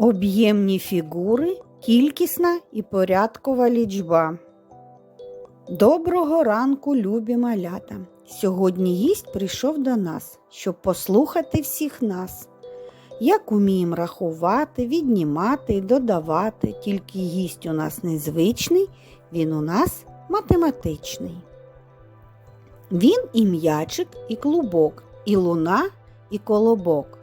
Об'ємні фігури, кількісна і порядкова лічба. Доброго ранку, любі малята! Сьогодні гість прийшов до нас, щоб послухати всіх нас. Як уміємо рахувати, віднімати і додавати, тільки гість у нас незвичний, він у нас математичний. Він і м'ячик, і клубок, і луна, і колобок.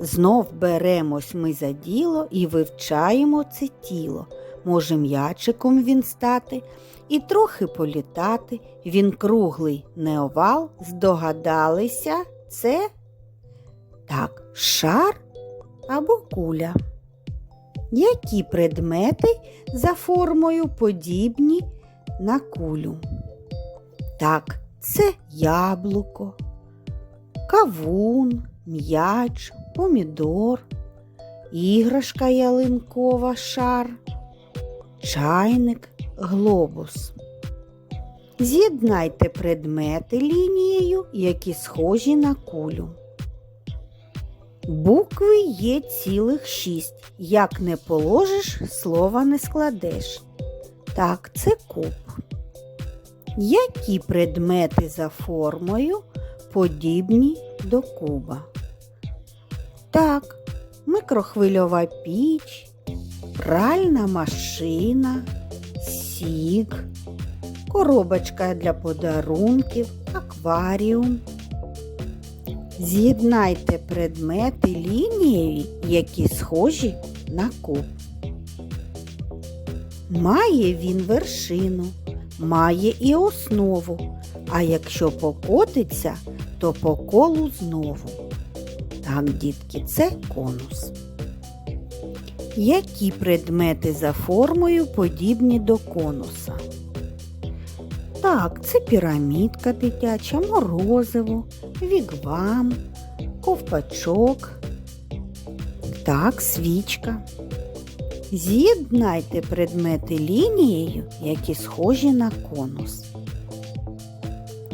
Знов беремось ми за діло і вивчаємо це тіло. Може м'ячиком він стати і трохи політати. Він круглий не овал, здогадалися, це так, шар або куля. Які предмети за формою подібні на кулю? Так, це яблуко, кавун, м'яч, помідор, іграшка ялинкова шар, чайник, глобус. З'єднайте предмети лінією, які схожі на кулю. Букви є цілих шість. Як не положиш, слова не складеш. Так, це куб. Які предмети за формою подібні до куба? Так, микрохвильова піч, пральна машина, сік, коробочка для подарунків, акваріум. З'єднайте предмети лінією, які схожі на куб. Має він вершину, має і основу, а якщо покотиться, то по колу знову. Так, дітки, це конус. Які предмети за формою подібні до конуса? Так, це пірамідка дитяча, морозиво, вігвам, ковпачок. Так, свічка. З'єднайте предмети лінією, які схожі на конус.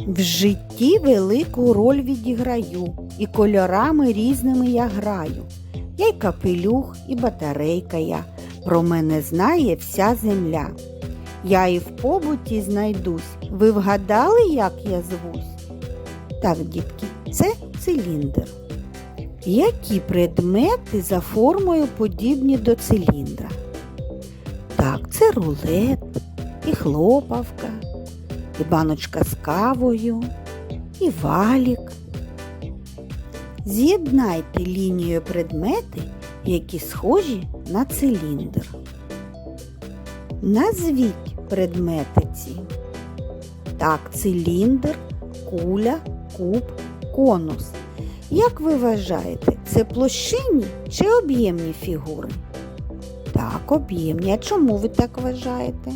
В житті велику роль відіграю, і кольорами різними я граю. Я й капелюх, і батарейка я. Про мене знає вся земля. Я і в побуті знайдусь. Ви вгадали, як я звусь? Так, дітки, це циліндр. Які предмети за формою подібні до циліндра? Так, це рулет, і хлопавка, і баночка з кавою, і валік. З'єднайте лінією предмети, які схожі на циліндр. Назвіть предмети ці. Так, циліндр, куля, куб, конус. Як ви вважаєте, це площинні чи об'ємні фігури? Так, об'ємні. А чому ви так вважаєте?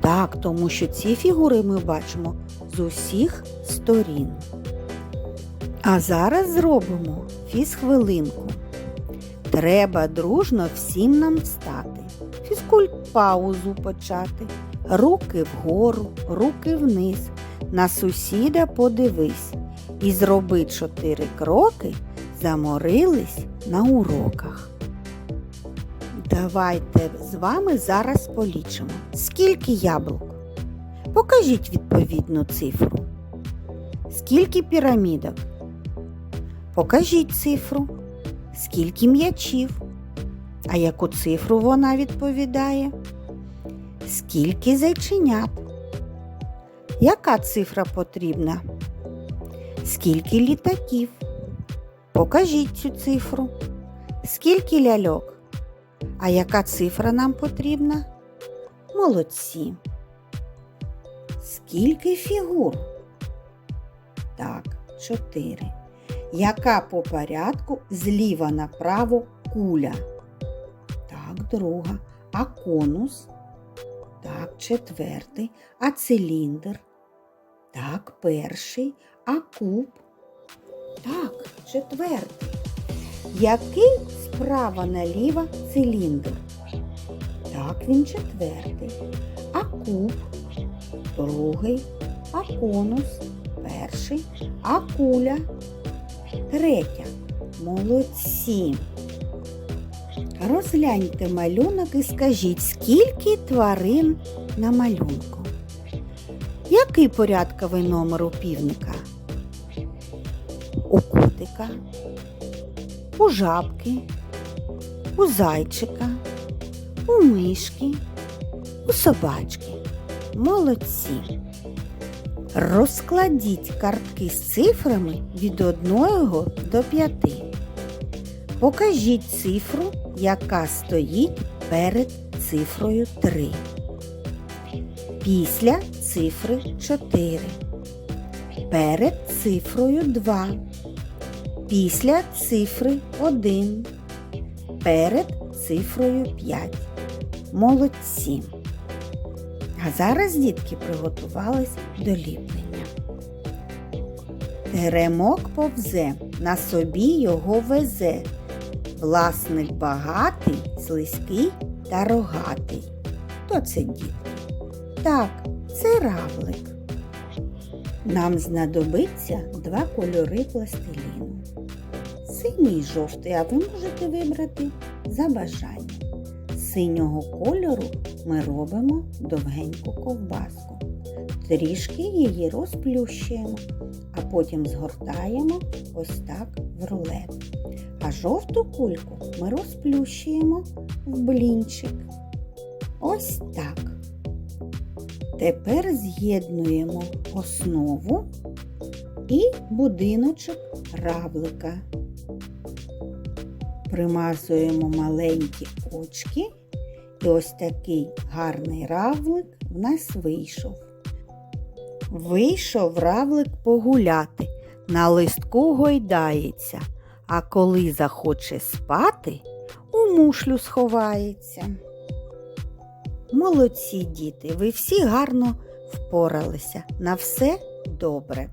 Так, тому що ці фігури ми бачимо з усіх сторін. А зараз зробимо фізхвилинку. Треба дружно всім нам встати, фізкульт паузу почати. Руки вгору, руки вниз, на сусіда подивись. І зроби чотири кроки, заморились на уроках. Давайте з вами зараз полічимо, скільки яблук. Покажіть відповідну цифру. Скільки пірамідок? Покажіть цифру. Скільки м'ячів? А яку цифру вона відповідає? Скільки зайченят? Яка цифра потрібна? Скільки літаків? Покажіть цю цифру. Скільки ляльок? А яка цифра нам потрібна? Молодці. Скільки фігур? Так, чотири. Яка по порядку зліва направо куля? Так, друга. А конус? Так, четвертий. А циліндр? Так, перший. А куб? Так, четвертий. Який справа наліво циліндр? Так, він четвертий. А куб? Другий. А конус? Перший. А куля? Третя. Молодці. Розгляньте малюнок і скажіть, скільки тварин на малюнку. Який порядковий номер у півника? У котика, у жабки, у зайчика, у мишки, у собачки. Молодці. Розкладіть картки з цифрами від 1 до 5. Покажіть цифру, яка стоїть перед цифрою 3. Після цифри 4. Перед цифрою 2. Після цифри 1. Перед цифрою 5. Молодці. А зараз дітки приготувались до ліплення. Теремок повзе, на собі його везе. Власник багатий, слизький та рогатий. Хто це дітки? Так, це равлик. Нам знадобиться два кольори пластиліну. Синій жовтий, а ви можете вибрати за бажанням. Синього кольору ми робимо довгеньку ковбаску. Трішки її розплющуємо, а потім згортаємо ось так в рулет. А жовту кульку ми розплющуємо в блінчик. Ось так. Тепер з'єднуємо основу і будиночок равлика. Примазуємо маленькі очки, і ось такий гарний равлик в нас вийшов. Вийшов равлик погуляти, на листку гойдається, а коли захоче спати, у мушлю сховається. Молодці діти, ви всі гарно впоралися. На все добре.